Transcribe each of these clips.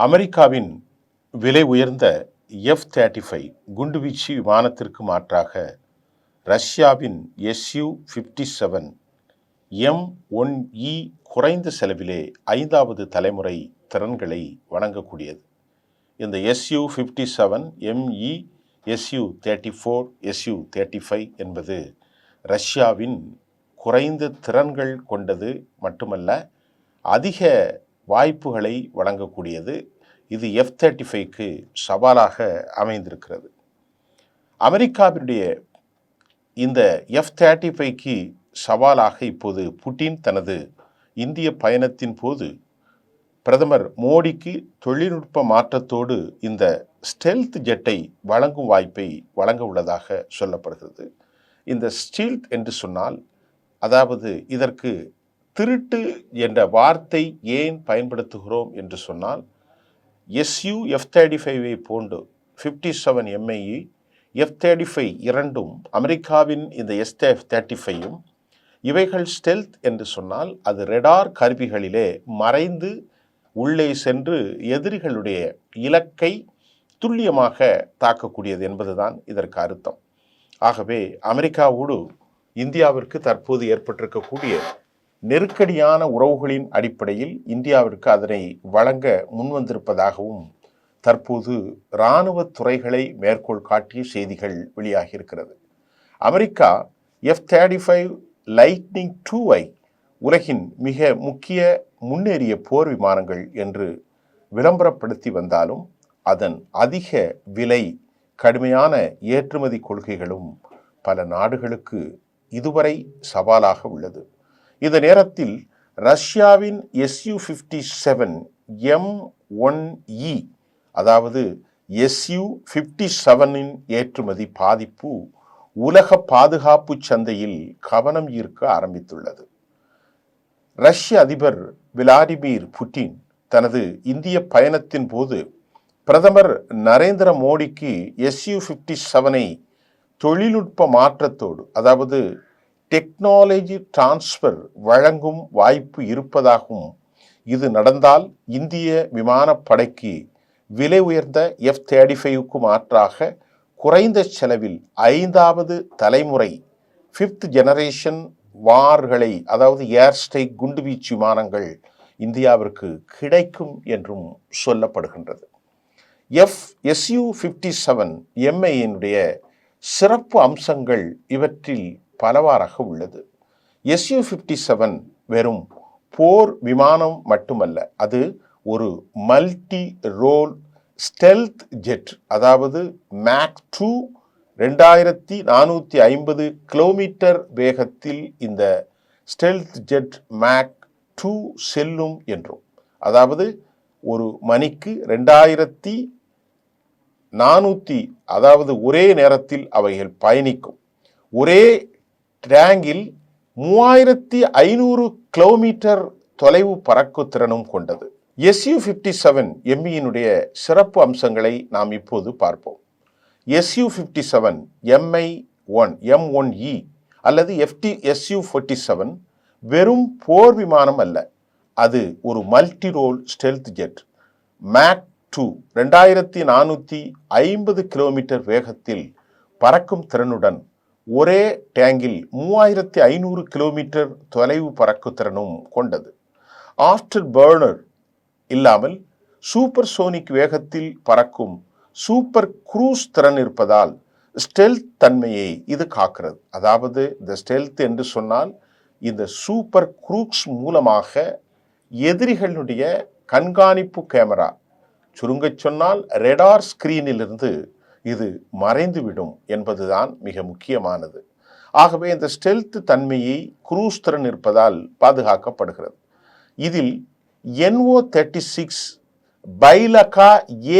அமெரிக்காவின் விலை உயர்ந்த எஃப் தேர்ட்டி ஃபைவ் குண்டுவீச்சு விமானத்திற்கு மாற்றாக ரஷ்யாவின் SU fifty seven M one E குறைந்த செலவிலே ஐந்தாவது தலைமுறை திறன்களை வழங்கக்கூடியது இந்த SU fifty seven ME SU thirty four SU thirty five என்பது ரஷ்யாவின் குறைந்த திறன்கள் கொண்டது மட்டுமல்ல அதிக வாய்ப்புகளை வழங்கக்கூடியது இது எஃப் தேர்ட்டி ஃபைவ்க்கு சவாலாக அமைந்திருக்கிறது. அமெரிக்காவினுடைய இந்த எஃப் தேர்ட்டி ஃபைவ்க்கு சவாலாக இப்போது புட்டின் தனது இந்திய பயணத்தின் போது பிரதமர் மோடிக்கு தொழில்நுட்ப மாற்றத்தோடு இந்த ஸ்டெல்த் ஜெட்டை வழங்கும் வாய்ப்பை வழங்க உள்ளதாக சொல்லப்படுகிறது. இந்த ஸ்டீல்த் என்று சொன்னால் அதாவது இதற்கு திருட்டு என்ற வார்த்தை ஏன் பயன்படுத்துகிறோம் என்று சொன்னால் எஸ்யூ எஃப் தேர்ட்டி ஃபைவை போன்று fifty seven MIE F thirty five இரண்டும் அமெரிக்காவின் இந்த எஸ் தேர்ட்டி ஃபைவும் இவைகள் ஸ்டெல்த் என்று சொன்னால் அது ரெடார் கருவிகளிலே மறைந்து உள்ளே சென்று எதிரிகளுடைய இலக்கை துல்லியமாக தாக்கக்கூடியது என்பதுதான் இதற்கு அர்த்தம். ஆகவே அமெரிக்காவோடு இந்தியாவிற்கு தற்போது ஏற்பட்டிருக்கக்கூடிய நெருக்கடியான உறவுகளின் அடிப்படையில் இந்தியாவிற்கு அதனை வழங்க முன்வந்திருப்பதாகவும் தற்போது இராணுவ துறைகளை மேற்கோள் காட்டிய செய்திகள் வெளியாகியிருக்கிறது. America F thirty five lightning டூவை உலகின் மிக முக்கிய முன்னேறிய போர் விமானங்கள் என்று விளம்பரப்படுத்தி வந்தாலும் அதன் அதிக விலை கடுமையான ஏற்றுமதி கொள்கைகளும் பல நாடுகளுக்கு இதுவரை சவாலாக உள்ளது. இந்த நேரத்தில் ரஷ்யாவின் SU fifty seven M one E அதாவது எஸ்யூ ஃபிஃப்டி செவனின் ஏற்றுமதி பாதிப்பு உலக பாதுகாப்பு சந்தையில் கவனம் ஈர்க்க ஆரம்பித்துள்ளது. ரஷ்ய அதிபர் விளாடிமிர் புட்டின் தனது இந்திய பயணத்தின் போது பிரதமர் நரேந்திர மோடிக்கு எஸ்யூ ஃபிஃப்டி செவனை தொழில்நுட்ப மாற்றத்தோடு அதாவது டெக்னாலஜி டிரான்ஸ்ஃபர் வழங்கும் வாய்ப்பு இருப்பதாகவும் இது நடந்தால் இந்திய விமானப்படைக்கு விலை உயர்ந்த எஃப் தேர்ட்டி ஃபைவுக்கு மாற்றாக குறைந்த செலவில் ஐந்தாவது தலைமுறை ஃபிஃப்த் ஜெனரேஷன் வார்களை அதாவது ஏர்ஸ்டைக் குண்டுவீச்சு விமானங்கள் இந்தியாவிற்கு கிடைக்கும் என்றும் சொல்லப்படுகின்றது. எஃப் எஸ்யூ ஃபிஃப்டி செவன் எம்ஐயினுடைய சிறப்பு அம்சங்கள் இவற்றில் பலவாறாக உள்ளது. எஸ்யூ ஃபிஃப்டி செவன் வெறும் போர் விமானம் மட்டுமல்ல அது ஒரு மல்டி ரோல் ஸ்டெல்த் ஜெட் அதாவது மேக் டூ ரெண்டாயிரத்தி நானூற்றி ஐம்பது கிலோமீட்டர் வேகத்தில் இந்த ஸ்டெல்த் ஜெட் மேக் டூ செல்லும் என்றும். அதாவது ஒரு மணிக்கு ரெண்டாயிரத்தி நானூற்றி அதாவது ஒரே நேரத்தில் அவைகள் பயணிக்கும். ஒரே டிராங்கில் மூவாயிரத்தி ஐநூறு கிலோமீட்டர் தொலைவு பறக்கு திறனும் கொண்டது. எஸ்யூ ஃபிஃப்டி செவன் எம்இயினுடைய சிறப்பு அம்சங்களை நாம் இப்போது பார்ப்போம். SU fifty seven MI one M one E அல்லது எஃப்டி எஸ்யூ ஃபோர்ட்டி செவன் வெறும் போர் விமானம் அல்ல. அது ஒரு multi role stealth jet. Mach two ரெண்டாயிரத்தி நானூற்றி ஐம்பது கிலோமீட்டர் வேகத்தில் பறக்கும் திறனுடன் ஒரே டேங்கில் மூவாயிரத்தி ஐநூறு கிலோமீட்டர் தொலைவு பறக்கு திறனும் கொண்டது. ஆஃப்டர் பர்னர் இல்லாமல் சூப்பர் சோனிக் வேகத்தில் பறக்கும் சூப்பர் குரூஸ் திறன் இருப்பதால் ஸ்டெல்த் தன்மையை இது காக்கிறது. அதாவது இந்த ஸ்டெல்த் என்று சொன்னால் இந்த சூப்பர் குரூக்ஸ் மூலமாக எதிரிகளுடைய கண்காணிப்பு கேமரா. சுருங்கச் சொன்னால் ரெடார் ஸ்கிரீனிலிருந்து இது மறைந்துவிடும் என்பதுதான் மிக முக்கியமானது. ஆகவே இந்த ஸ்டெல்த் தன்மையை குரூஸ் திறன் இருப்பதால் பாதுகாக்கப்படுகிறது. இதில் NO thirty six Byelka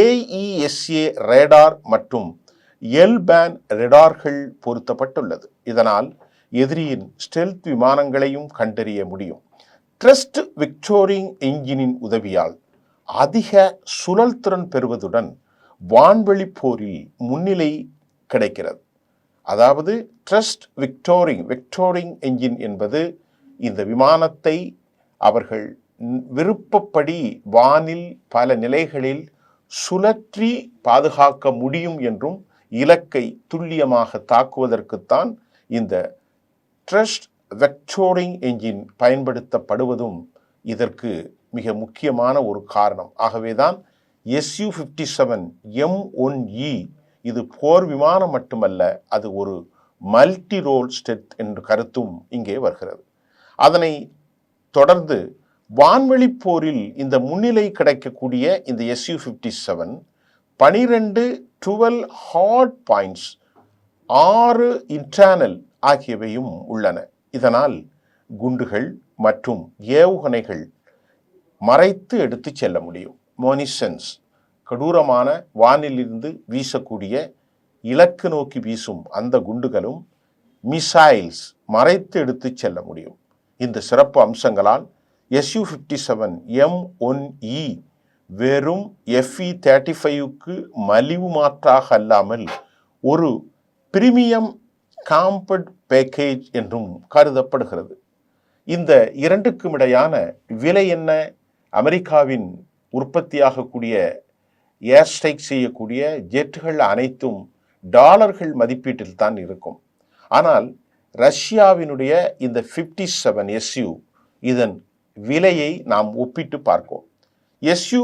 AESA radar மற்றும் எல்பேன் ரெடார்கள் பொருத்தப்பட்டுள்ளது. இதனால் எதிரியின் ஸ்டெல்த் விமானங்களையும் கண்டறிய முடியும். ட்ரஸ்ட் விக்டோரிங் என்ஜினின் உதவியால் அதிக சுழல் திறன் பெறுவதுடன் வான்வெளி போரில் முன்னிலை கிடைக்கிறது. அதாவது ட்ரஸ்ட் விக்டோரிங் விக்டோரிங் என்ஜின் என்பது இந்த விமானத்தை அவர்கள் விருப்பப்படி வானில் பல நிலைகளில் சுழற்றி பாதுகாக்க முடியும் என்றும் இலக்கை துல்லியமாக தாக்குவதற்குத்தான் இந்த ட்ரஸ்ட் வெக்டோரிங் என்ஜின் பயன்படுத்தப்படுவதும் இதற்கு மிக முக்கியமான ஒரு காரணம். ஆகவேதான் SU fifty seven M one E இது போர் விமானம் மட்டுமல்ல அது ஒரு மல்டி ரோல் ஸ்டெத் என்ற கருத்தும் இங்கே வருகிறது. அதனை தொடர்ந்து வான்வெளி போரில் இந்த முன்னிலை கிடைக்கக்கூடிய இந்த எஸ்யூ ஃபிஃப்டி செவன் பனிரெண்டு டுவெல் ஹார்ட் பாயிண்ட்ஸ் ஆறு இன்டர்னல் ஆகியவையும் உள்ளன. இதனால் குண்டுகள் மற்றும் ஏவுகணைகள் மறைத்து எடுத்துச் செல்ல முடியும். மோனிசன்ஸ் கடூரமான வானிலிருந்து வீசக்கூடிய இலக்கு நோக்கி வீசும் அந்த குண்டுகளும் மிசைல்ஸ் மறைத்து எடுத்துச் செல்ல முடியும். இந்த சிறப்பு அம்சங்களால் SU fifty seven M one E வெறும் எஃப்இ தேர்ட்டி ஃபைவுக்கு மலிவு மாற்றாக அல்லாமல் ஒரு பிரீமியம் காம்பட் பேக்கேஜ் என்றும் கருதப்படுகிறது. இந்த இரண்டுக்கும் இடையான விலை என்ன? அமெரிக்காவின் உற்பத்தியாகக்கூடிய ஏர் ஸ்ட்ரைக் செய்யக்கூடிய ஜெட்டுகள் அனைத்தும் டாலர்கள் மதிப்பீட்டில் தான் இருக்கும். ஆனால் ரஷ்யாவினுடைய இந்த ஃபிஃப்டி செவன் எஸ்யூ இதன் விலையை நாம் ஒப்பிட்டு பார்ப்போம். SU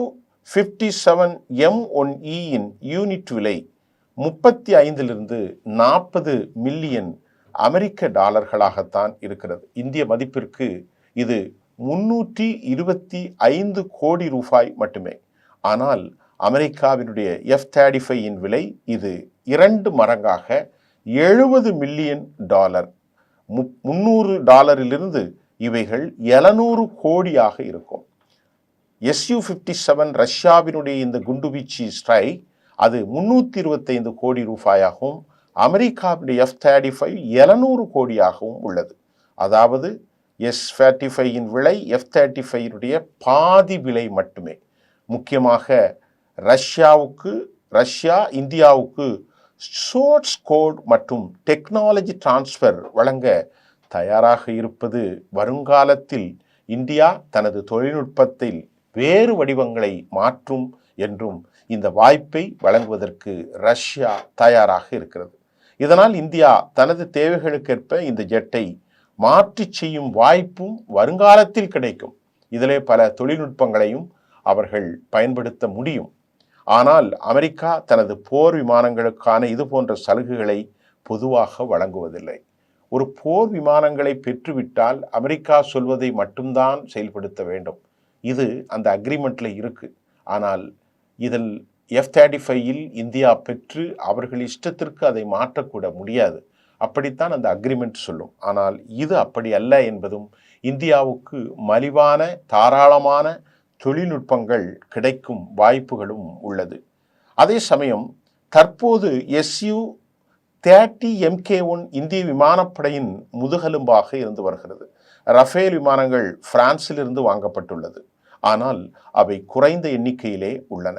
fifty seven M one இயின் unit விலை முப்பத்தி ஐந்திலிருந்து நாற்பது மில்லியன் அமெரிக்க டாலர்களாகத்தான் இருக்கிறது. இந்திய மதிப்பிற்கு இது முன்னூற்றி இருபத்தி ஐந்து கோடி ரூபாய் மட்டுமே. ஆனால் அமெரிக்காவினுடைய எஃப் தேர்ட்டி ஃபைவின் விலை இது இரண்டு மடங்காக எழுபது மில்லியன் டாலர். மு முந்நூறு டாலரிலிருந்து இவைகள் எழுநூறு கோடியாக இருக்கும். எஸ்யூ ஃபிஃப்டி செவன் ரஷ்யாவினுடைய இந்த குண்டுவீச்சு ஸ்ட்ரைக் அது முன்னூற்றி இருபத்தைந்து கோடி ரூபாயாகவும் அமெரிக்காவுடைய எஃப் தேர்ட்டி ஃபைவ் எழுநூறு கோடியாகவும் உள்ளது. அதாவது எஸ் தேர்ட்டி ஃபைவின் விலை எஃப் தேர்ட்டி ஃபைவினுடைய பாதி விலை மட்டுமே. முக்கியமாக ரஷ்யாவுக்கு ரஷ்யா இந்தியாவுக்கு சோர்ஸ் கோட் மற்றும் டெக்னாலஜி டிரான்ஸ்ஃபர் வழங்க தயாராக இருப்பது வருங்காலத்தில் இந்தியா தனது தொழில்நுட்பத்தில் வேறு வடிவங்களை மாற்றும் என்றும் இந்த வாய்ப்பை வழங்குவதற்கு ரஷ்யா தயாராக இருக்கிறது. இதனால் இந்தியா தனது தேவைகளுக்கேற்ப இந்த ஜெட்டை மாற்றி செய்யும் வாய்ப்பும் வருங்காலத்தில் கிடைக்கும். இதிலே பல தொழில்நுட்பங்களையும் அவர்கள் பயன்படுத்த முடியும். ஆனால் அமெரிக்கா தனது போர் விமானங்களுக்கான இது போன்ற சலுகைகளை பொதுவாக வழங்குவதில்லை. ஒரு போர் விமானங்களை பெற்றுவிட்டால் அமெரிக்கா சொல்வதை மட்டும்தான் செயல்படுத்த வேண்டும். இது அந்த அக்ரிமெண்ட்டில் இருக்குது ஆனால் இதில் எஃப் தேர்ட்டி ஃபைவில் இந்தியா பெற்று அவர்கள் இஷ்டத்திற்கு அதை மாற்றக்கூட முடியாது. அப்படித்தான் அந்த அக்ரிமெண்ட் சொல்லும். ஆனால் இது அப்படி அல்ல என்பதும் இந்தியாவுக்கு மலிவான தாராளமான தொழில்நுட்பங்கள் கிடைக்கும் வாய்ப்புகளும் உள்ளது. அதே சமயம் தற்போது எஸ்யூ தேர்ட்டி எம்கே ஒன் இந்திய விமானப்படையின் முதுகெலும்பாக இருந்து வருகிறது. ரஃபேல் விமானங்கள் பிரான்சிலிருந்து வாங்கப்பட்டுள்ளது. ஆனால் அவை குறைந்த எண்ணிக்கையிலே உள்ளன.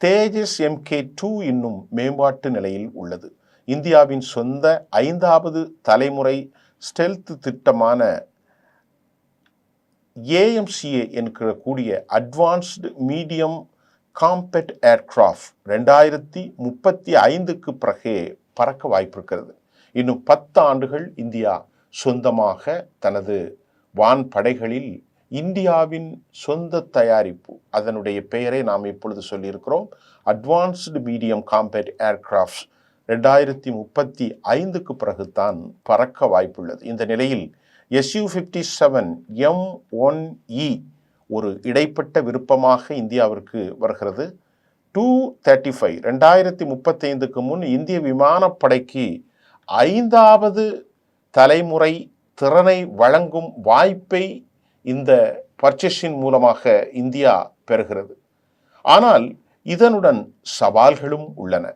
தேஜஸ் எம்கே டூ இன்னும் மேம்பாட்டு நிலையில் உள்ளது. இந்தியாவின் சொந்த ஐந்தாவது தலைமுறை ஸ்டெல்த் திட்டமான ஏஎம்சிஏ என்கிற கூடிய அட்வான்ஸ்டு மீடியம் காம்பெட் ஏர்கிராஃப்ட் ரெண்டாயிரத்தி முப்பத்தி ஐந்துக்கு பிறகே பறக்க வாய்ப்பிருக்கிறது. இன்னும் பத்து ஆண்டுகள் இந்தியா சொந்தமாக தனது வான் படைகளில் இந்தியாவின் சொந்த தயாரிப்பு அதனுடைய பெயரை நாம் இப்பொழுது சொல்லியிருக்கிறோம். அட்வான்ஸ்டு மீடியம் காம்பேட் ஏர்கிராஃப்ட் ரெண்டாயிரத்தி முப்பத்தி ஐந்துக்கு பிறகுதான் பறக்க வாய்ப்புள்ளது. இந்த நிலையில் SU fifty seven M one E ஒரு இடைப்பட்ட விருப்பமாக இந்தியாவிற்கு வருகிறது. டூ தேர்ட்டி ஃபைவ் ரெண்டாயிரத்தி முப்பத்தைந்துக்கு முன் இந்திய விமானப்படைக்கு ஐந்தாவது தலைமுறை திறனை வழங்கும் வாய்ப்பை இந்த பர்ச்சேஸின் மூலமாக இந்தியா பெறுகிறது. ஆனால் இதனுடன் சவால்களும் உள்ளன.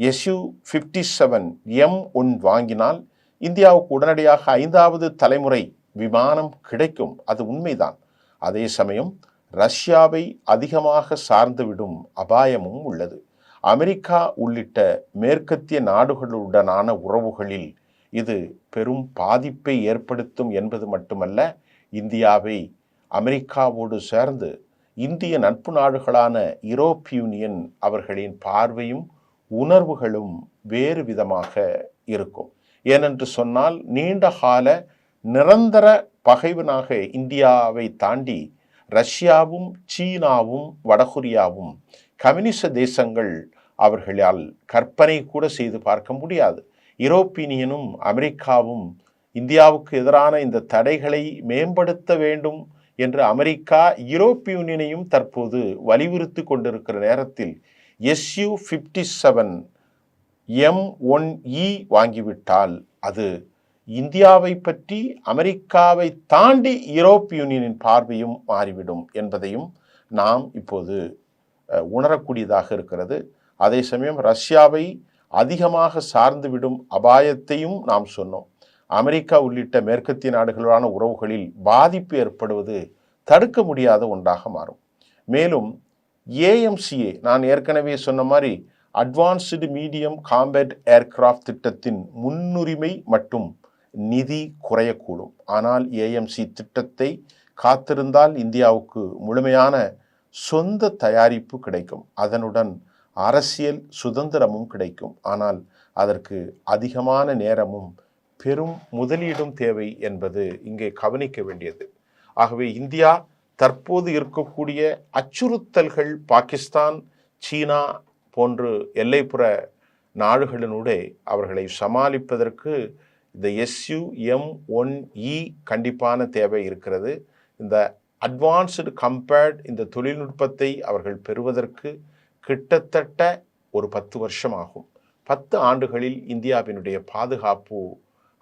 SU fifty seven M one வாங்கினால் இந்தியாவுக்கு உடனடியாக ஐந்தாவது தலைமுறை விமானம் கிடைக்கும். அது உண்மைதான். அதே சமயம் ரஷ்யாவை அதிகமாக சார்ந்துவிடும் அபாயமும் உள்ளது. அமெரிக்கா உள்ளிட்ட மேற்கத்திய நாடுகளுடனான உறவுகளில் இது பெரும் பாதிப்பை ஏற்படுத்தும் என்பது மட்டுமல்ல இந்தியாவை அமெரிக்காவோடு சேர்ந்து இந்திய நட்பு நாடுகளான யூரோப் யூனியன் அவர்களின் பார்வையும் உணர்வுகளும் வேறு விதமாக இருக்கும். ஏனென்று சொன்னால் நீண்ட கால நிரந்தர பகைவனாக இந்தியாவை தாண்டி ரஷ்யாவும் சீனாவும் வடகொரியாவும் கம்யூனிச தேசங்கள் அவர்களால் கற்பனை கூட செய்து பார்க்க முடியாது. யூரோப்பியனும் அமெரிக்காவும் இந்தியாவுக்கு எதிரான இந்த தடைகளை மேம்படுத்த வேண்டும் என்று அமெரிக்கா யூரோப்பியூனியனையும் தற்போது வலியுறுத்தி கொண்டிருக்கிற நேரத்தில் SU fifty seven M one E வாங்கிவிட்டால் அது இந்தியாவை பற்றி அமெரிக்காவை தாண்டி யூரோப் யூனியனின் பார்வையும் மாறிவிடும் என்பதையும் நாம் இப்போது உணரக்கூடியதாக இருக்கிறது. அதே சமயம் ரஷ்யாவை அதிகமாக சார்ந்துவிடும் அபாயத்தையும் நாம் சொன்னோம். அமெரிக்கா உள்ளிட்ட மேற்கத்திய நாடுகளான உறவுகளில் பாதிப்பு ஏற்படுவது தடுக்க முடியாத ஒன்றாக மாறும். மேலும் ஏஎம்சிஏ நான் ஏற்கனவே சொன்ன மாதிரி அட்வான்ஸ்டு மீடியம் காம்பேட் ஏர்கிராஃப்ட் திட்டத்தின் முன்னுரிமை மற்றும் நிதி குறையக்கூடும். ஆனால் ஏஎம்சி திட்டத்தை காத்திருந்தால் இந்தியாவுக்கு முழுமையான சொந்த தயாரிப்பு கிடைக்கும். அதனுடன் அரசியல் சுதந்திரமும் கிடைக்கும். ஆனால் அதற்கு அதிகமான நேரமும் பெரும் முதலீடும் தேவை என்பது இங்கே கவனிக்க வேண்டியது. ஆகவே இந்தியா தற்போது இருக்கக்கூடிய அச்சுறுத்தல்கள் பாகிஸ்தான் சீனா போன்று எல்லைப்புற நாடுகளினூடே அவர்களை சமாளிப்பதற்கு இந்த எஸ்யூ எம் ஒன் இ கண்டிப்பான தேவை இருக்கிறது. இந்த அட்வான்ஸ்டு கம்பேர்ட் இந்த தொழில்நுட்பத்தை அவர்கள் பெறுவதற்கு கிட்டத்தட்ட ஒரு பத்து வருஷம் ஆகும் பத்து ஆண்டுகளில் இந்தியாவினுடைய பாதுகாப்பு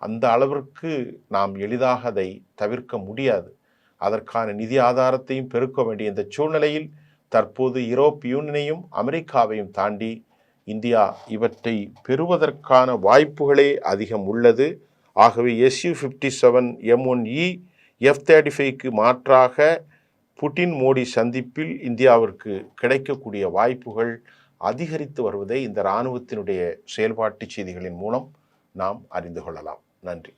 அந்த அளவிற்கு நாம் எளிதாக அதை தவிர்க்க முடியாது. அதற்கான நிதி ஆதாரத்தையும் பெருக்க வேண்டிய இந்த சூழ்நிலையில் தற்போது யூரோப் யூனியனையும் அமெரிக்காவையும் தாண்டி இந்தியா இவற்றை பெறுவதற்கான வாய்ப்புகளே அதிகம் உள்ளது. ஆகவே SU fifty seven M one E F thirty ஃபைவ்க்கு மாற்றாக புட்டின் மோடி சந்திப்பில் இந்தியாவிற்கு கிடைக்கக்கூடிய வாய்ப்புகள் அதிகரித்து வருவதை இந்த இராணுவத்தினுடைய செயல்பாட்டு செய்திகளின் மூலம் நாம் அறிந்து கொள்ளலாம். நன்றி.